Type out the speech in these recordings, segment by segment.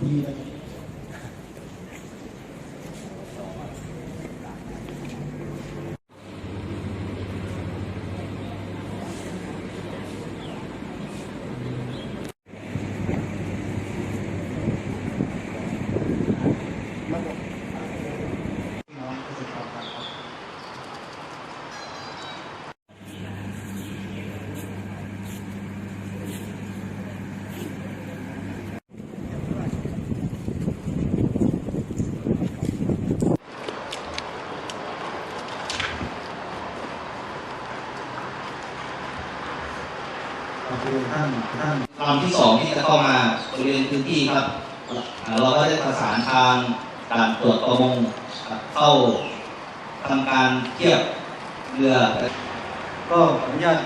ที่นะน้องเกษตรกรครับ ขอบคุณท่านท่านลำที่สองที่จะเข้ามาบริเวณพื้นที่ครับอ่าเราก็ได้ประสานทางด่านตรวจประมงครับเข้าทำการเทียบเรือ ก็ขออนุญาต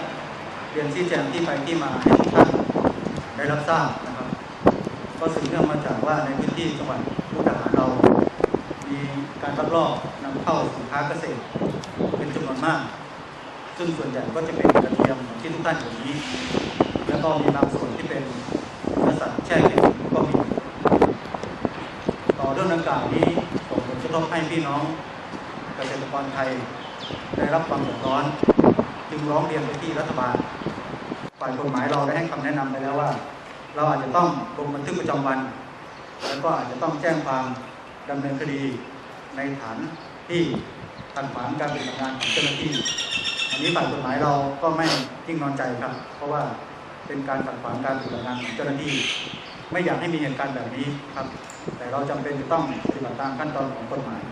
เรียนชี้แจงที่ไปที่มาให้ทุกท่านได้รับทราบนะครับ ก็สืบเนื่องมาจากว่าในพื้นที่จังหวัดมุกดาหารเรา มีการลักลอบนำเข้าสินค้าเกษตรเป็นจำนวนมาก ซึ่งส่วนใหญ่ก็จะเป็นกระเทียมที่ทุกท่านเห็นนี้ แล้วก็มีบางส่วนที่เป็นเนื้อสัตว์แช่แข็งก็มี ต่อเรื่องดังกล่าวนี้ส่งผลกระทบให้พี่น้องเกษตรกรไทยได้รับความเดือดร้อน จึงร้องเรียนไปที่รัฐบาลฝ่ายกฎหมายเราได้ให้คำแนะนำไปแล้วว่า เราอาจจะต้องลงบันทึกประจำวัน แล้วก็อาจจะต้องแจ้งความดำเนินคดีในฐานที่ขัดขวางการปฏิบัติงานของเจ้าหน้าที่ อันนี้ฝ่ายกฎหมายเราก็ไม่ยิ่งนอนใจครับ เพราะว่าเป็นการขัดขวางการปฏิบัติงานของเจ้าหน้าที่ ไม่อยากให้มีเหตุการณ์แบบนี้ครับ แต่เราจำเป็นจะต้องปฏิบัติตามขั้นตอนของกฎหมาย